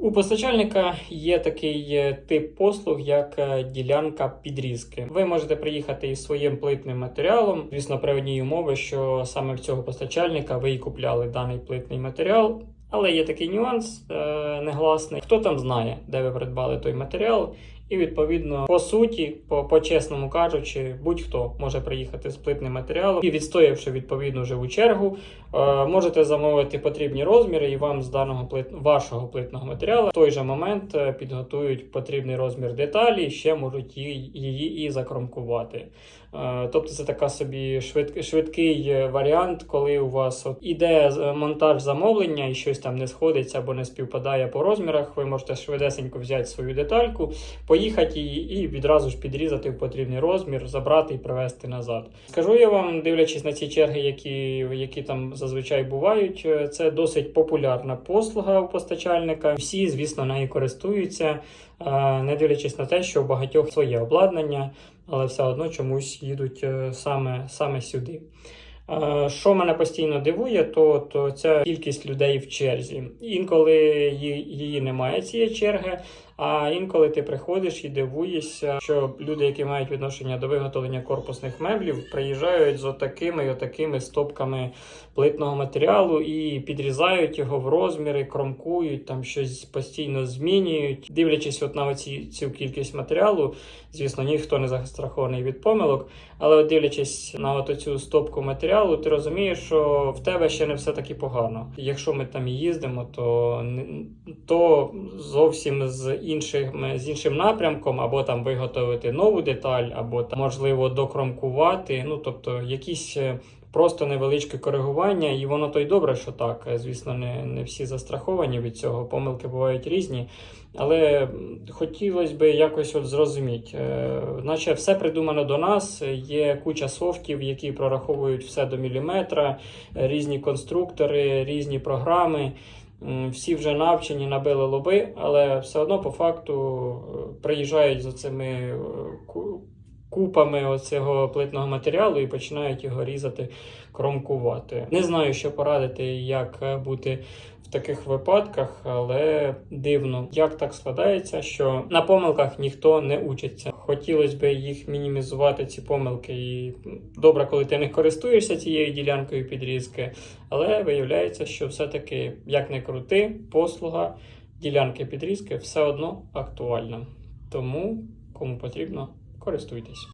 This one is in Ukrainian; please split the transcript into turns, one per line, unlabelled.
У постачальника є такий е, тип послуг, як е, ділянка підрізки. Ви можете приїхати із своїм плитним матеріалом, звісно, при одній умови, що саме в цього постачальника ви і купляли даний плитний матеріал. Але є такий нюанс е, негласний. Хто там знає, де ви придбали той матеріал, і відповідно, по суті, по, по чесному кажучи, будь-хто може приїхати з плитним матеріалом і відстоявши відповідну живу чергу, е, можете замовити потрібні розміри, і вам з даного плит... вашого плитного матеріалу в той же момент е, підготують потрібний розмір деталі, ще можуть її, її і закромкувати. Е, Тобто це така собі швид... швидкий варіант, коли у вас от іде монтаж замовлення і щось там не сходиться або не співпадає по розмірах. Ви можете швидесенько взяти свою детальку, поїхати її і відразу ж підрізати в потрібний розмір, забрати і привезти назад. Скажу я вам, дивлячись на ці черги, які, які там зазвичай бувають, е, це досить популярна послуга у постачальника. Всі, звісно, нею користуються, е, не дивлячись на те, що у багатьох своє обладнання, але все одно чомусь їдуть е, саме, саме сюди. Що мене постійно дивує, то, то ця кількість людей в черзі. Інколи її немає цієї черги, а інколи ти приходиш і дивуєшся, що люди, які мають відношення до виготовлення корпусних меблів, приїжджають з отакими і отакими стопками плитного матеріалу і підрізають його в розміри, кромкують, там щось постійно змінюють. Дивлячись от на оці, цю кількість матеріалу, звісно, ніхто не застрахований від помилок, але от дивлячись на от цю стопку матеріалу, ти розумієш, що в тебе ще не все таки погано. Якщо ми там їздимо, то, то зовсім з іншим, з іншим напрямком, або там виготовити нову деталь, або там, можливо докромкувати. Ну тобто якісь. е, Просто невеличке коригування, і воно то й добре, що так. Е, Звісно, не, не всі застраховані від цього. Помилки бувають різні. Але хотілося б якось от зрозуміти, е, наче все придумано до нас. Є куча софтів, які прораховують все до міліметра, е, різні конструктори, різні програми. Всі вже навчені, набили лоби, але все одно по факту е, приїжджають за цими е, купами оцього плитного матеріалу і починають його різати, кромкувати. Не знаю, що порадити, як е, бути в таких випадках, але дивно, як так складається, що на помилках ніхто не учиться. Хотілося б їх мінімізувати, ці помилки. І добре, коли ти не користуєшся цією ділянкою підрізки, але виявляється, що все-таки, як не крути, послуга ділянки підрізки все одно актуальна. Тому, кому потрібно, користуйтесь.